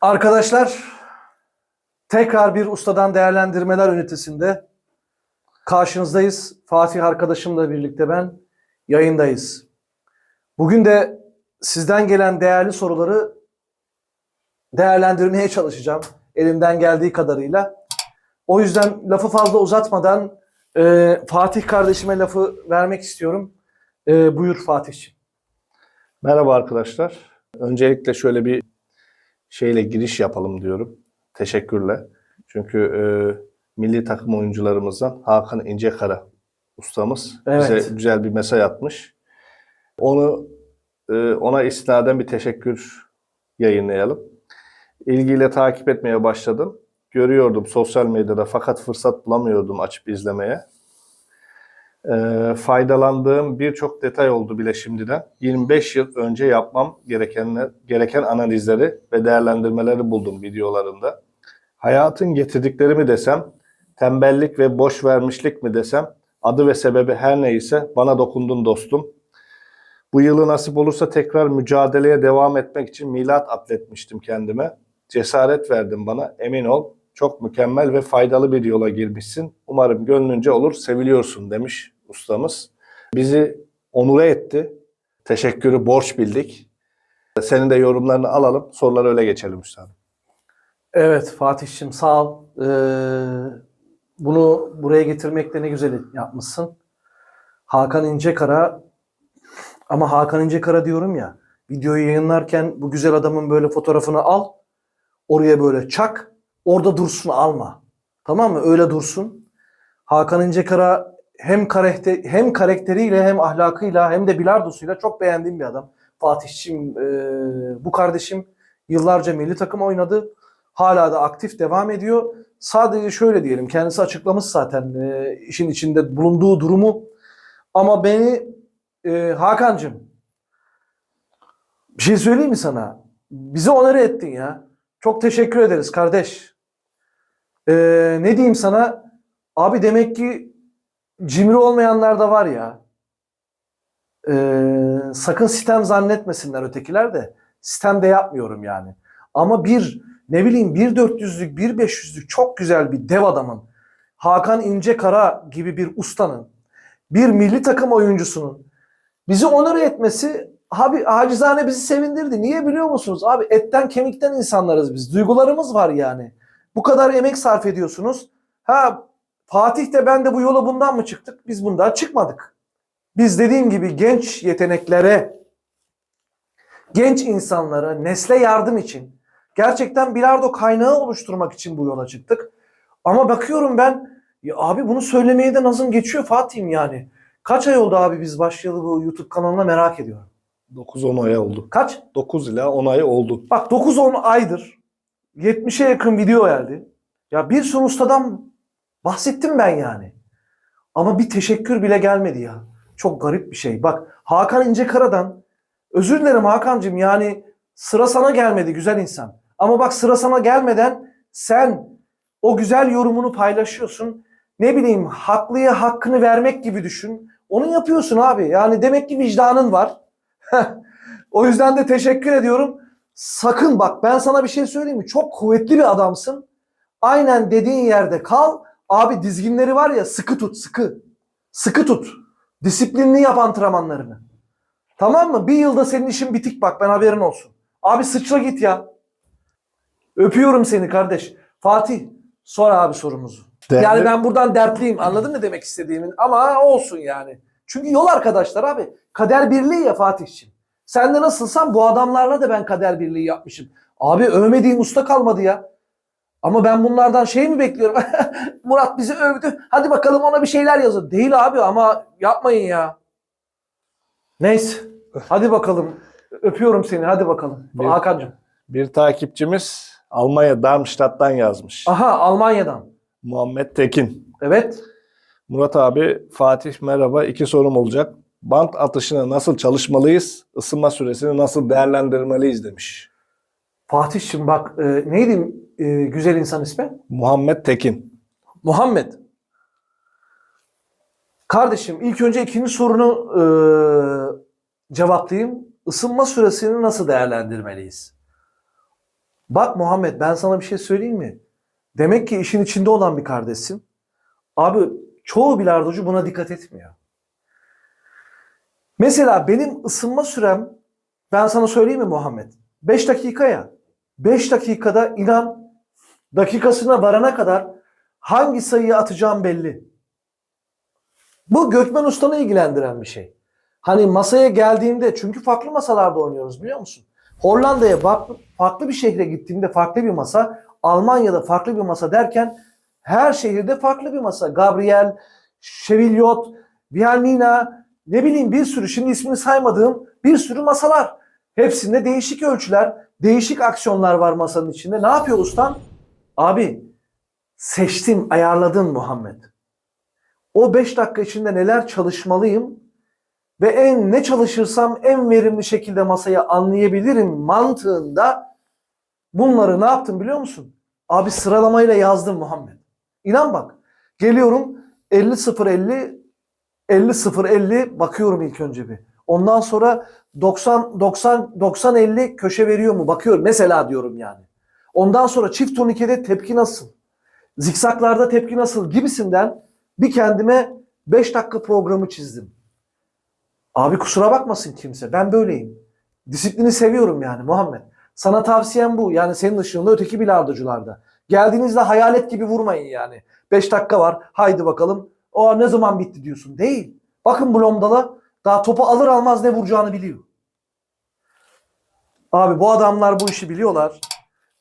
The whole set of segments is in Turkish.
Arkadaşlar tekrar bir ustadan değerlendirmeler ünitesinde karşınızdayız. Fatih arkadaşımla birlikte ben yayındayız. Bugün de sizden gelen değerli soruları değerlendirmeye çalışacağım elimden geldiği kadarıyla. O yüzden lafı fazla uzatmadan e, Fatih kardeşime lafı vermek istiyorum. E, buyur Fatih'ciğim. Merhaba arkadaşlar. Öncelikle şöyle bir şeyle giriş yapalım diyorum. Teşekkürle. Çünkü e, milli takım oyuncularımızdan Hakan İncekara ustamız Evet. bize güzel bir mesaj atmış. Onu e, ona istinaden bir teşekkür yayınlayalım. İlgiyle takip etmeye başladım. Görüyordum sosyal medyada fakat fırsat bulamıyordum açıp izlemeye. E, faydalandığım birçok detay oldu bile şimdiden. 25 yıl önce yapmam gerekenler, gereken analizleri ve değerlendirmeleri buldum videolarında. Hayatın getirdikleri mi desem, tembellik ve boş vermişlik mi desem, adı ve sebebi her neyse bana dokundun dostum. Bu yılı nasip olursa tekrar mücadeleye devam etmek için milat atletmiştim kendime. Cesaret verdin bana, emin ol. Çok mükemmel ve faydalı bir yola girmişsin. Umarım gönlünce olur, seviliyorsun demiş ustamız. Bizi onure etti. Teşekkürü borç bildik. Senin de yorumlarını alalım. Sorulara öyle geçelim üstadım. Evet Fatih'ciğim sağ ol. Ee, bunu buraya getirmekte ne güzel yapmışsın. Hakan İncekara ama Hakan İncekara diyorum ya videoyu yayınlarken bu güzel adamın böyle fotoğrafını al. Oraya böyle çak. Orada dursun alma. Tamam mı? Öyle dursun. Hakan İncekara hem karakter hem karakteriyle hem ahlakıyla hem de bilardosuyla çok beğendiğim bir adam. Fatih'ciğim e, bu kardeşim yıllarca milli takım oynadı. Hala da aktif devam ediyor. Sadece şöyle diyelim kendisi açıklamış zaten e, işin içinde bulunduğu durumu. Ama beni e, Hakan'cığım bir şey söyleyeyim mi sana? Bizi onore ettin ya. Çok teşekkür ederiz kardeş. E, ne diyeyim sana? Abi demek ki cimri olmayanlar da var ya. E, sakın sistem zannetmesinler ötekiler de. Sistem de yapmıyorum yani. Ama bir ne bileyim 1.400'lük 1.500'lük çok güzel bir dev adamın Hakan İncekara gibi bir ustanın bir milli takım oyuncusunun bizi onur etmesi abi acizane bizi sevindirdi. Niye biliyor musunuz? Abi etten kemikten insanlarız biz. Duygularımız var yani. Bu kadar emek sarf ediyorsunuz. Ha Fatih de ben de bu yola bundan mı çıktık? Biz bundan çıkmadık. Biz dediğim gibi genç yeteneklere, genç insanlara, nesle yardım için gerçekten bilardo kaynağı oluşturmak için bu yola çıktık. Ama bakıyorum ben ya abi bunu söylemeye de nazım geçiyor Fatih'im yani. Kaç ay oldu abi biz başlayalı bu YouTube kanalına merak ediyorum. 9-10 ay oldu. Kaç? 9 ila 10 ay oldu. Bak 9-10 aydır 70'e yakın video geldi. Ya bir sürü ustadan bahsettim ben yani. Ama bir teşekkür bile gelmedi ya. Çok garip bir şey. Bak Hakan İncekara'dan özür dilerim Hakan'cığım yani sıra sana gelmedi güzel insan. Ama bak sıra sana gelmeden sen o güzel yorumunu paylaşıyorsun. Ne bileyim haklıya hakkını vermek gibi düşün. Onu yapıyorsun abi. Yani demek ki vicdanın var. o yüzden de teşekkür ediyorum. Sakın bak ben sana bir şey söyleyeyim mi? Çok kuvvetli bir adamsın. Aynen dediğin yerde kal. Abi dizginleri var ya sıkı tut sıkı. Sıkı tut. Disiplinli yap antrenmanlarını. Tamam mı? Bir yılda senin işin bitik bak ben haberin olsun. Abi sıçra git ya. Öpüyorum seni kardeş. Fatih sor abi sorumuzu. Değerli- Yani ben buradan dertliyim anladın mı demek istediğimin ama olsun yani. Çünkü yol arkadaşlar abi. Kader birliği ya Fatih'ciğim. Sen de nasılsan bu adamlarla da ben kader birliği yapmışım. Abi övmediğim usta kalmadı ya. Ama ben bunlardan şey mi bekliyorum? Murat bizi övdü. Hadi bakalım ona bir şeyler yazın. Değil abi ama yapmayın ya. Neyse. Hadi bakalım. Öpüyorum seni. Hadi bakalım. Bir- Hakan'cığım. Bir takipçimiz Almanya Darmstadt'tan yazmış. Aha Almanya'dan. Muhammed Tekin. Evet. Murat abi, Fatih merhaba. İki sorum olacak. Bant atışını nasıl çalışmalıyız? Isınma süresini nasıl değerlendirmeliyiz demiş. Fatih'cim bak e, neydi e, güzel insan ismi? Muhammed Tekin. Muhammed. Kardeşim ilk önce ikinci sorunu e, cevaplayayım. Isınma süresini nasıl değerlendirmeliyiz? Bak Muhammed ben sana bir şey söyleyeyim mi? Demek ki işin içinde olan bir kardeşsin. Abi çoğu bilardocu buna dikkat etmiyor. Mesela benim ısınma sürem ben sana söyleyeyim mi Muhammed? 5 dakika ya. 5 dakikada inan dakikasına varana kadar hangi sayıyı atacağım belli. Bu Gökmen Usta'nı ilgilendiren bir şey. Hani masaya geldiğimde çünkü farklı masalarda oynuyoruz biliyor musun? Hollanda'ya farklı, bir şehre gittiğimde farklı bir masa, Almanya'da farklı bir masa derken her şehirde farklı bir masa. Gabriel, Chevillot, Vialmina, ne bileyim bir sürü şimdi ismini saymadığım bir sürü masalar. Hepsinde değişik ölçüler, değişik aksiyonlar var masanın içinde. Ne yapıyor ustam? Abi seçtin, ayarladın Muhammed. O 5 dakika içinde neler çalışmalıyım ve en ne çalışırsam en verimli şekilde masayı anlayabilirim mantığında bunları ne yaptım biliyor musun? Abi sıralamayla yazdım Muhammed. İnan bak. Geliyorum 50-0-50 50-0-50 bakıyorum ilk önce bir. Ondan sonra 90 90 90 50 köşe veriyor mu bakıyorum. Mesela diyorum yani. Ondan sonra çift turnikede tepki nasıl? Zikzaklarda tepki nasıl gibisinden bir kendime 5 dakika programı çizdim. Abi kusura bakmasın kimse. Ben böyleyim. Disiplini seviyorum yani Muhammed. Sana tavsiyem bu. Yani senin ışığında öteki bilardocularda. Geldiğinizde hayalet gibi vurmayın yani. 5 dakika var. Haydi bakalım. O ne zaman bitti diyorsun. Değil. Bakın Blomdal'a daha topu alır almaz ne vuracağını biliyor. Abi bu adamlar bu işi biliyorlar.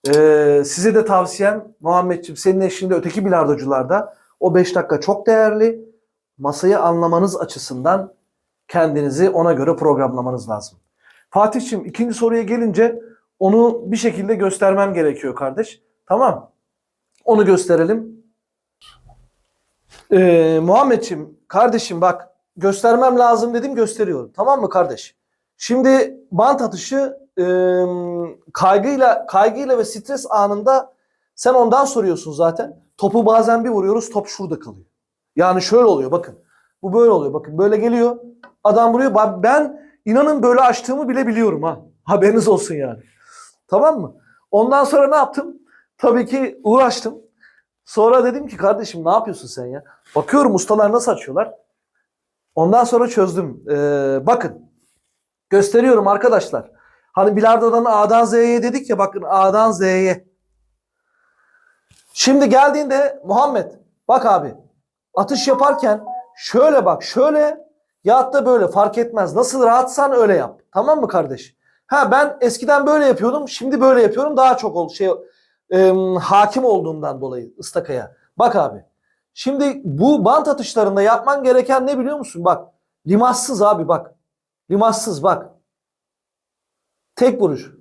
Ee, size de tavsiyem Muhammedciğim senin eşliğinde öteki bilardocularda o 5 dakika çok değerli. Masayı anlamanız açısından kendinizi ona göre programlamanız lazım. Fatih'ciğim ikinci soruya gelince onu bir şekilde göstermem gerekiyor kardeş. Tamam. Onu gösterelim. Ee, Muhammedciğim kardeşim bak göstermem lazım dedim gösteriyorum. Tamam mı kardeş? Şimdi bant atışı e, kaygıyla kaygıyla ve stres anında sen ondan soruyorsun zaten. Topu bazen bir vuruyoruz top şurada kalıyor. Yani şöyle oluyor bakın. Bu böyle oluyor. Bakın böyle geliyor. Adam vuruyor. Ben- inanın böyle açtığımı bile biliyorum ha. Haberiniz olsun yani. Tamam mı? Ondan sonra ne yaptım? Tabii ki uğraştım. Sonra dedim ki kardeşim ne yapıyorsun sen ya? Bakıyorum ustalar nasıl açıyorlar. Ondan sonra çözdüm. Ee, bakın. Gösteriyorum arkadaşlar. Hani bilardodan A'dan Z'ye dedik ya bakın A'dan Z'ye. Şimdi geldiğinde Muhammed bak abi atış yaparken şöyle bak şöyle ya da böyle fark etmez. Nasıl rahatsan öyle yap. Tamam mı kardeş? Ha ben eskiden böyle yapıyordum. Şimdi böyle yapıyorum. Daha çok ol şey e, hakim olduğumdan dolayı ıstakaya. Bak abi. Şimdi bu bant atışlarında yapman gereken ne biliyor musun? Bak. Limassız abi bak. Limassız bak. Tek vuruş.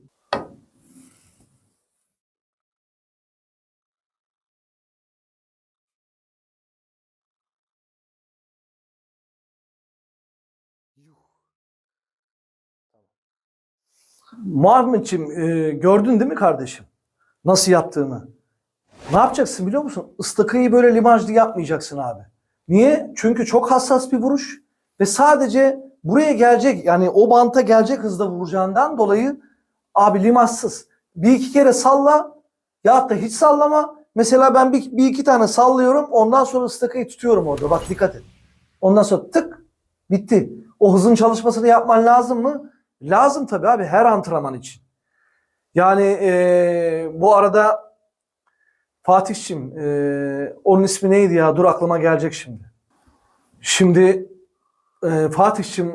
Muhammedciğim e, gördün değil mi kardeşim? Nasıl yaptığını. Ne yapacaksın biliyor musun? Istakayı böyle limajlı yapmayacaksın abi. Niye? Çünkü çok hassas bir vuruş ve sadece buraya gelecek yani o banta gelecek hızda vuracağından dolayı abi limajsız. Bir iki kere salla ya da hiç sallama. Mesela ben bir, bir iki tane sallıyorum ondan sonra ıstakayı tutuyorum orada. Bak dikkat et. Ondan sonra tık bitti. O hızın çalışmasını yapman lazım mı? Lazım tabii abi her antrenman için. Yani eee, bu arada Fatih'cim eee, onun ismi neydi ya? Dur aklıma gelecek şimdi. Şimdi eee Fatih'cim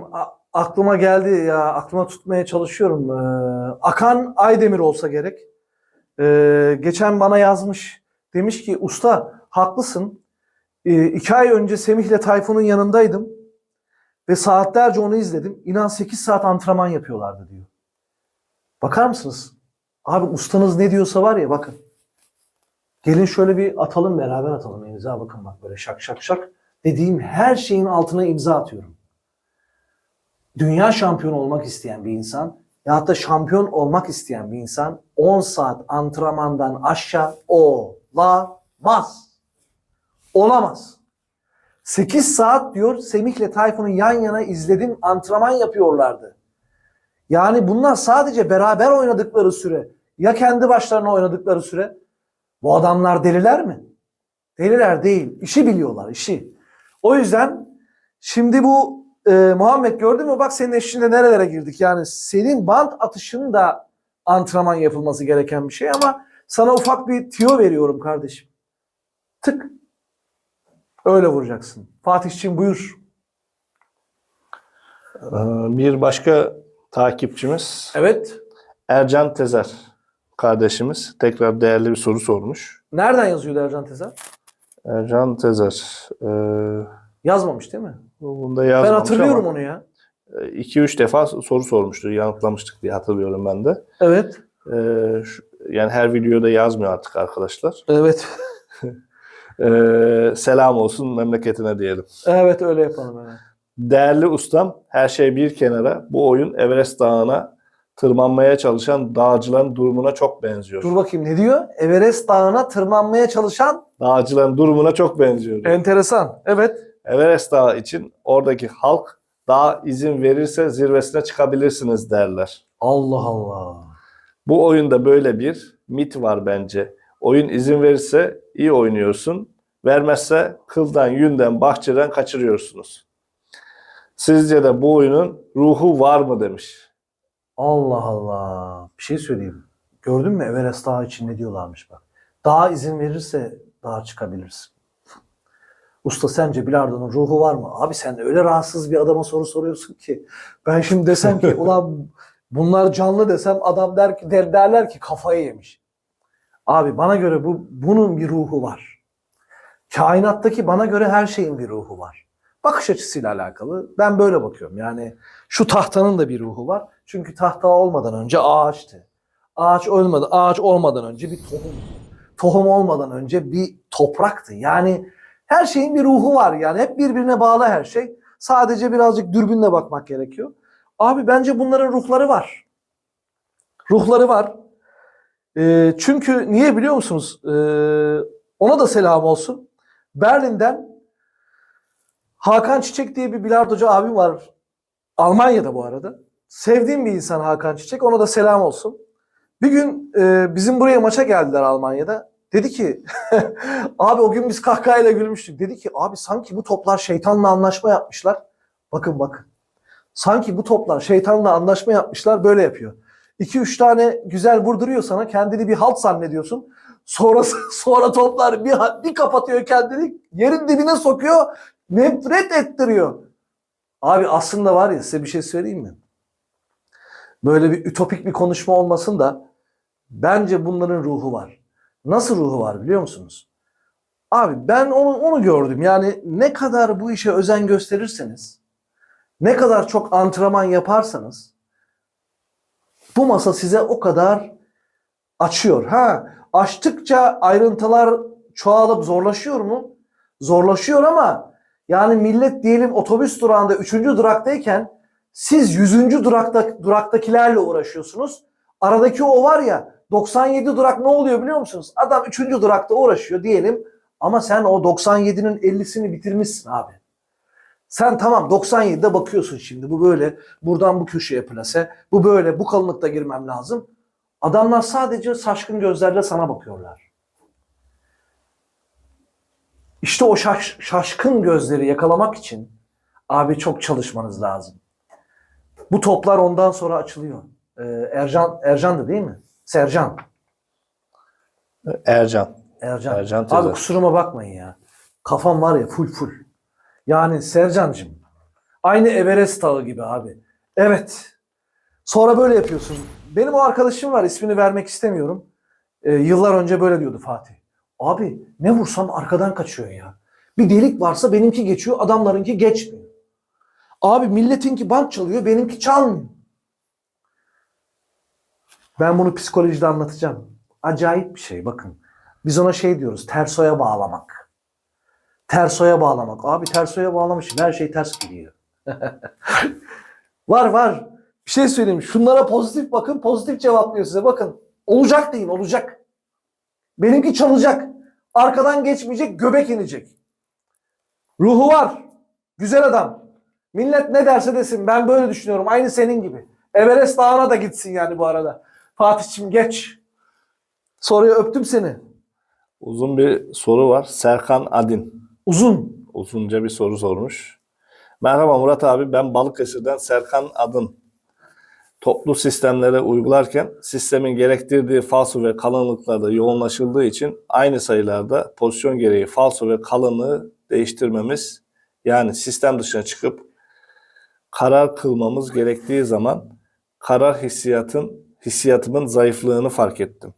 aklıma geldi ya aklıma tutmaya çalışıyorum. Eee, Akan Aydemir olsa gerek. Eee, geçen bana yazmış. Demiş ki usta haklısın. Eee, iki ay önce Semih'le Tayfun'un yanındaydım. Ve saatlerce onu izledim. İnan 8 saat antrenman yapıyorlardı diyor. Bakar mısınız? Abi ustanız ne diyorsa var ya bakın. Gelin şöyle bir atalım beraber atalım imza bakın bak böyle şak şak şak. Dediğim her şeyin altına imza atıyorum. Dünya şampiyonu olmak isteyen bir insan ya da şampiyon olmak isteyen bir insan 10 saat antrenmandan aşağı olamaz. Olamaz. 8 saat diyor Semih'le Tayfun'u yan yana izledim antrenman yapıyorlardı. Yani bunlar sadece beraber oynadıkları süre. Ya kendi başlarına oynadıkları süre? Bu adamlar deliler mi? Deliler değil. İşi biliyorlar, işi. O yüzden şimdi bu e, Muhammed gördün mü bak senin eşliğinde nerelere girdik. Yani senin bant atışının da antrenman yapılması gereken bir şey ama sana ufak bir tüyo veriyorum kardeşim. Tık. Öyle vuracaksın. Fatihçiğim buyur. Ee, Bir başka takipçimiz Evet. Ercan Tezer kardeşimiz tekrar değerli bir soru sormuş. Nereden yazıyordu Ercan Tezer? Ercan Tezer. e, Yazmamış değil mi? Bunu da Ben yazmamış hatırlıyorum ama onu ya. 2-3 defa soru sormuştu. Yanıtlamıştık diye hatırlıyorum ben de. Evet. Ee, şu- yani her videoda yazmıyor artık arkadaşlar. Evet. Ee, selam olsun memleketine diyelim. evet öyle yapalım evet. Değerli ustam, her şey bir kenara. Bu oyun Everest Dağı'na tırmanmaya çalışan dağcıların durumuna çok benziyor. Dur bakayım ne diyor? Everest Dağı'na tırmanmaya çalışan Dağcıların durumuna çok benziyor. enteresan. Evet. Everest Dağı için oradaki halk dağ izin verirse zirvesine çıkabilirsiniz derler. Allah Allah. Bu oyunda böyle bir mit var bence. Oyun izin verirse iyi oynuyorsun. Vermezse kıldan, yünden, bahçeden kaçırıyorsunuz. Sizce de bu oyunun ruhu var mı demiş. Allah Allah. Bir şey söyleyeyim. Gördün mü Everest Dağı için ne diyorlarmış bak. Dağ izin verirse dağa çıkabilirsin. Usta sence bilardonun ruhu var mı? Abi sen öyle rahatsız bir adama soru soruyorsun ki. Ben şimdi desem ki ulan bunlar canlı desem adam der ki der, derler ki kafayı yemiş. Abi bana göre bu bunun bir ruhu var. Kainattaki bana göre her şeyin bir ruhu var. Bakış açısıyla alakalı. Ben böyle bakıyorum. Yani şu tahtanın da bir ruhu var. Çünkü tahta olmadan önce ağaçtı. Ağaç olmadı. Ağaç olmadan önce bir tohum. Tohum olmadan önce bir topraktı. Yani her şeyin bir ruhu var. Yani hep birbirine bağlı her şey. Sadece birazcık dürbünle bakmak gerekiyor. Abi bence bunların ruhları var. Ruhları var. Ee, çünkü niye biliyor musunuz? Ee, ona da selam olsun. Berlin'den Hakan Çiçek diye bir bilardocu abim var. Almanya'da bu arada. Sevdiğim bir insan Hakan Çiçek. Ona da selam olsun. Bir gün e, bizim buraya maça geldiler Almanya'da. Dedi ki abi o gün biz kahkahayla gülmüştük. Dedi ki abi sanki bu toplar şeytanla anlaşma yapmışlar. Bakın bakın. Sanki bu toplar şeytanla anlaşma yapmışlar böyle yapıyor. 2-3 tane güzel vurduruyor sana kendini bir halt zannediyorsun. Sonra sonra toplar bir, bir kapatıyor kendini yerin dibine sokuyor nefret ettiriyor. Abi aslında var ya size bir şey söyleyeyim mi? Böyle bir ütopik bir konuşma olmasın da bence bunların ruhu var. Nasıl ruhu var biliyor musunuz? Abi ben onu, onu gördüm. Yani ne kadar bu işe özen gösterirseniz, ne kadar çok antrenman yaparsanız bu masa size o kadar açıyor. Ha, açtıkça ayrıntılar çoğalıp zorlaşıyor mu? Zorlaşıyor ama yani millet diyelim otobüs durağında 3. duraktayken siz 100. durakta, duraktakilerle uğraşıyorsunuz. Aradaki o var ya 97 durak ne oluyor biliyor musunuz? Adam 3. durakta uğraşıyor diyelim ama sen o 97'nin 50'sini bitirmişsin abi. Sen tamam 97'de bakıyorsun şimdi bu böyle buradan bu köşeye plase bu böyle bu kalınlıkta girmem lazım. Adamlar sadece şaşkın gözlerle sana bakıyorlar. İşte o şaş- şaşkın gözleri yakalamak için abi çok çalışmanız lazım. Bu toplar ondan sonra açılıyor. Ee, Ercan Ercan'dı değil mi? Sercan. Ercan. Ercan. Ercan abi kusuruma bakmayın ya. Kafam var ya full full. Yani Sercan'cığım aynı Everest Dağı gibi abi. Evet. Sonra böyle yapıyorsun. Benim o arkadaşım var ismini vermek istemiyorum. Ee, yıllar önce böyle diyordu Fatih. Abi ne vursam arkadan kaçıyor ya. Bir delik varsa benimki geçiyor adamlarınki geçmiyor. Abi milletinki bant çalıyor benimki çalmıyor. Ben bunu psikolojide anlatacağım. Acayip bir şey bakın. Biz ona şey diyoruz tersoya bağlamak. Tersoya bağlamak. Abi tersoya bağlamışım her şey ters gidiyor. var var. Bir şey söyleyeyim. Şunlara pozitif bakın. Pozitif cevaplıyor size. Bakın. Olacak deyin. Olacak. Benimki çalacak. Arkadan geçmeyecek. Göbek inecek. Ruhu var. Güzel adam. Millet ne derse desin. Ben böyle düşünüyorum. Aynı senin gibi. Everest Dağı'na da gitsin yani bu arada. Fatih'cim geç. Soruya öptüm seni. Uzun bir soru var. Serkan Adin. Uzun. Uzunca bir soru sormuş. Merhaba Murat abi ben Balıkesir'den Serkan Adın. Toplu sistemlere uygularken sistemin gerektirdiği falso ve kalınlıklarda yoğunlaşıldığı için aynı sayılarda pozisyon gereği falso ve kalınlığı değiştirmemiz yani sistem dışına çıkıp karar kılmamız gerektiği zaman karar hissiyatın hissiyatımın zayıflığını fark ettim.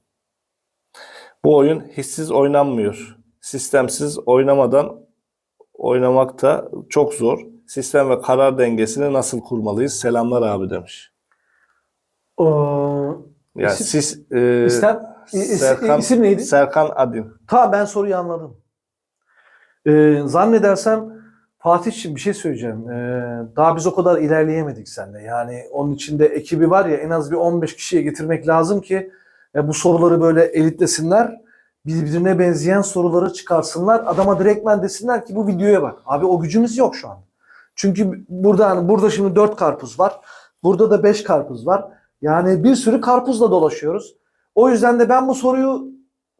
Bu oyun hissiz oynanmıyor. Sistemsiz oynamadan oynamak da çok zor. Sistem ve karar dengesini nasıl kurmalıyız? Selamlar abi demiş. Yani İsim- siz e, İstem, i- is- Serkan, isim neydi? Serkan Adin. Tamam ben soruyu anladım. Ee, zannedersem Fatih'ciğim bir şey söyleyeceğim. Ee, daha biz o kadar ilerleyemedik seninle. Yani onun içinde ekibi var ya en az bir 15 kişiye getirmek lazım ki e, bu soruları böyle elitlesinler. Birbirine benzeyen soruları çıkarsınlar. Adama direktmen desinler ki bu videoya bak. Abi o gücümüz yok şu an. Çünkü burada hani burada şimdi 4 karpuz var. Burada da 5 karpuz var. Yani bir sürü karpuzla dolaşıyoruz. O yüzden de ben bu soruyu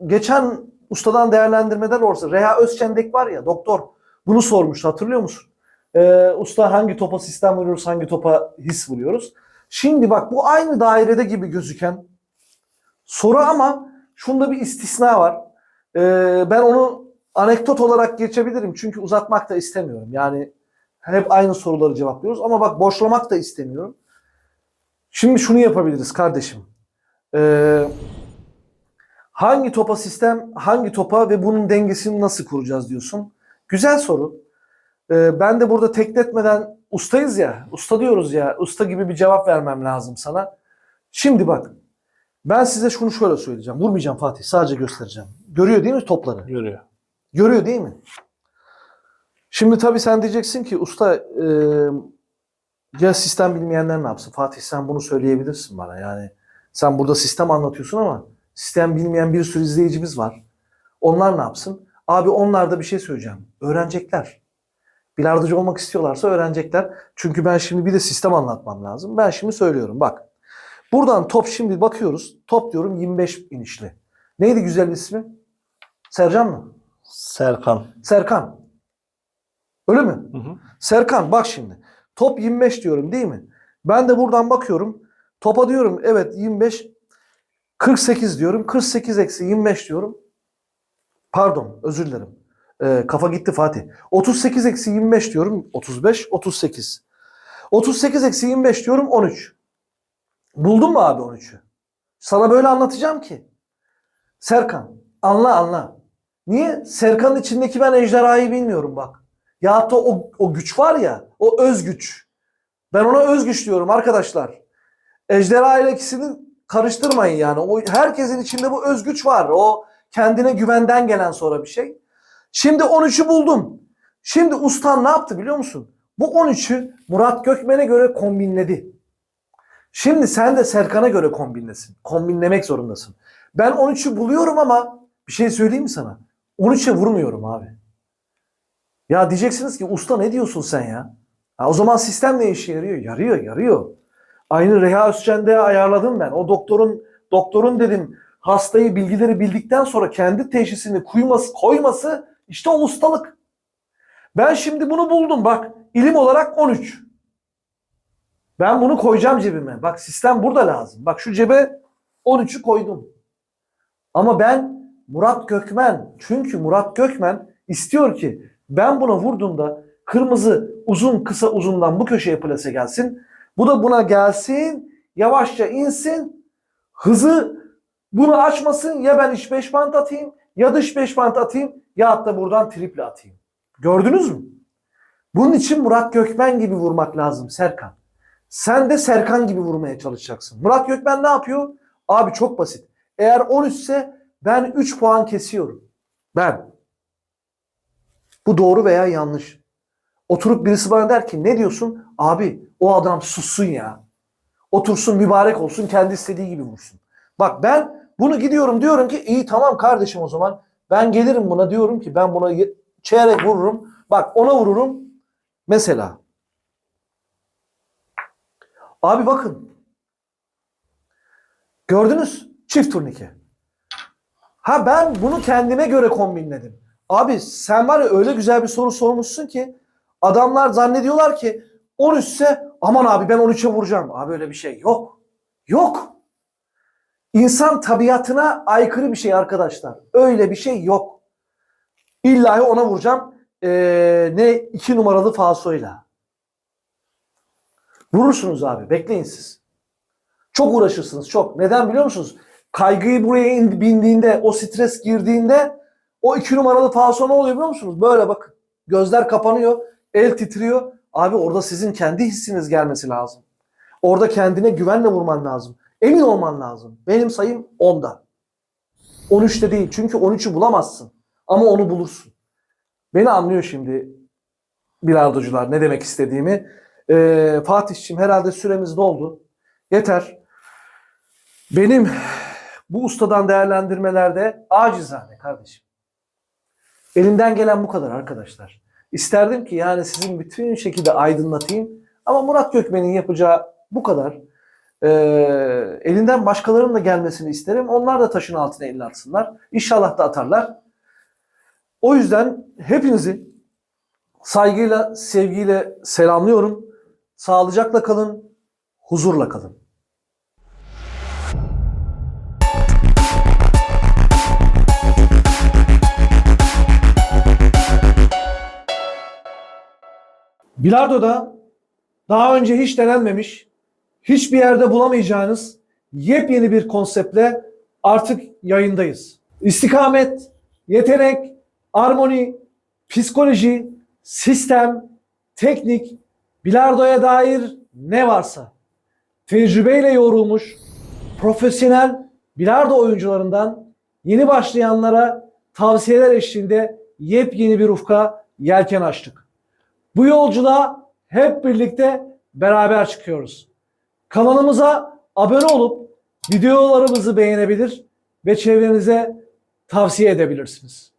geçen ustadan değerlendirmeden olsa Reha Özçendek var ya doktor bunu sormuştu hatırlıyor musun? Ee, usta hangi topa sistem vuruyoruz hangi topa his vuruyoruz? Şimdi bak bu aynı dairede gibi gözüken soru ama şunda bir istisna var. Ee, ben onu anekdot olarak geçebilirim çünkü uzatmak da istemiyorum. Yani hep aynı soruları cevaplıyoruz ama bak boşlamak da istemiyorum. Şimdi şunu yapabiliriz kardeşim. Ee, hangi topa sistem, hangi topa ve bunun dengesini nasıl kuracağız diyorsun. Güzel soru. Ee, ben de burada tekletmeden ustayız ya, usta diyoruz ya, usta gibi bir cevap vermem lazım sana. Şimdi bak, ben size şunu şöyle söyleyeceğim. Vurmayacağım Fatih, sadece göstereceğim. Görüyor değil mi topları? Görüyor. Görüyor değil mi? Şimdi tabii sen diyeceksin ki usta e, ya sistem bilmeyenler ne yapsın? Fatih sen bunu söyleyebilirsin bana. Yani sen burada sistem anlatıyorsun ama sistem bilmeyen bir sürü izleyicimiz var. Onlar ne yapsın? Abi onlar da bir şey söyleyeceğim. Öğrenecekler. Bilardocu olmak istiyorlarsa öğrenecekler. Çünkü ben şimdi bir de sistem anlatmam lazım. Ben şimdi söylüyorum bak. Buradan top şimdi bakıyoruz. Top diyorum 25 inişli. Neydi güzel ismi? Sercan mı? Serkan. Serkan. Öyle mi? Hı hı. Serkan bak şimdi. Top 25 diyorum değil mi? Ben de buradan bakıyorum. Topa diyorum evet 25 48 diyorum. 48 eksi 25 diyorum. Pardon özür dilerim. Ee, kafa gitti Fatih. 38 eksi 25 diyorum. 35 38. 38 eksi 25 diyorum 13. Buldun mu abi 13'ü? Sana böyle anlatacağım ki. Serkan anla anla. Niye? Serkan'ın içindeki ben ejderhayı bilmiyorum bak. Ya da o, o güç var ya, o özgüç. Ben ona özgüç diyorum arkadaşlar. Ejderha ile ikisini karıştırmayın yani. O herkesin içinde bu özgüç var. O kendine güvenden gelen sonra bir şey. Şimdi 13'ü buldum. Şimdi ustan ne yaptı biliyor musun? Bu 13'ü Murat Gökmen'e göre kombinledi. Şimdi sen de Serkan'a göre kombinlesin. Kombinlemek zorundasın. Ben 13'ü buluyorum ama bir şey söyleyeyim mi sana? 13'e vurmuyorum abi. Ya diyeceksiniz ki usta ne diyorsun sen ya? Ha, o zaman sistem ne işe yarıyor? Yarıyor, yarıyor. Aynı Reha Özçen'de ayarladım ben. O doktorun doktorun dedim hastayı bilgileri bildikten sonra kendi teşhisini koyması, koyması işte o ustalık. Ben şimdi bunu buldum bak. ilim olarak 13. Ben bunu koyacağım cebime. Bak sistem burada lazım. Bak şu cebe 13'ü koydum. Ama ben Murat Gökmen çünkü Murat Gökmen istiyor ki ben buna vurduğumda kırmızı uzun kısa uzundan bu köşeye plase gelsin. Bu da buna gelsin. Yavaşça insin. Hızı bunu açmasın. Ya ben iç beş bant atayım ya dış beş bant atayım ya hatta buradan triple atayım. Gördünüz mü? Bunun için Murat Gökmen gibi vurmak lazım Serkan. Sen de Serkan gibi vurmaya çalışacaksın. Murat Gökmen ne yapıyor? Abi çok basit. Eğer 13 ise ben 3 puan kesiyorum. Ben. Bu doğru veya yanlış. Oturup birisi bana der ki ne diyorsun? Abi o adam sussun ya. Otursun mübarek olsun kendi istediği gibi vursun. Bak ben bunu gidiyorum diyorum ki iyi tamam kardeşim o zaman. Ben gelirim buna diyorum ki ben buna çeyrek vururum. Bak ona vururum. Mesela. Abi bakın. Gördünüz çift turnike. Ha ben bunu kendime göre kombinledim. Abi sen var ya öyle güzel bir soru sormuşsun ki adamlar zannediyorlar ki 13 ise aman abi ben 13'e vuracağım. Abi öyle bir şey yok. Yok. İnsan tabiatına aykırı bir şey arkadaşlar. Öyle bir şey yok. İllahi ona vuracağım. Ee, ne iki numaralı falsoyla. Vurursunuz abi. Bekleyin siz. Çok uğraşırsınız. Çok. Neden biliyor musunuz? Kaygıyı buraya in- bindiğinde, o stres girdiğinde o iki numaralı falso ne oluyor biliyor musunuz? Böyle bakın. Gözler kapanıyor. El titriyor. Abi orada sizin kendi hissiniz gelmesi lazım. Orada kendine güvenle vurman lazım. Emin olman lazım. Benim sayım 10'da. 13'te değil. Çünkü 13'ü bulamazsın. Ama onu bulursun. Beni anlıyor şimdi bilardocular ne demek istediğimi. Ee, Fatih'ciğim herhalde süremiz doldu. Yeter. Benim bu ustadan değerlendirmelerde acizane kardeşim. Elimden gelen bu kadar arkadaşlar. İsterdim ki yani sizin bütün şekilde aydınlatayım. Ama Murat Gökmen'in yapacağı bu kadar. Ee, elinden başkalarının da gelmesini isterim. Onlar da taşın altına elini atsınlar. İnşallah da atarlar. O yüzden hepinizi saygıyla, sevgiyle selamlıyorum. Sağlıcakla kalın, huzurla kalın. Bilardo'da daha önce hiç denenmemiş, hiçbir yerde bulamayacağınız yepyeni bir konseptle artık yayındayız. İstikamet, yetenek, armoni, psikoloji, sistem, teknik, bilardoya dair ne varsa tecrübeyle yoğrulmuş profesyonel bilardo oyuncularından yeni başlayanlara tavsiyeler eşliğinde yepyeni bir ufka yelken açtık. Bu yolculuğa hep birlikte beraber çıkıyoruz. Kanalımıza abone olup videolarımızı beğenebilir ve çevrenize tavsiye edebilirsiniz.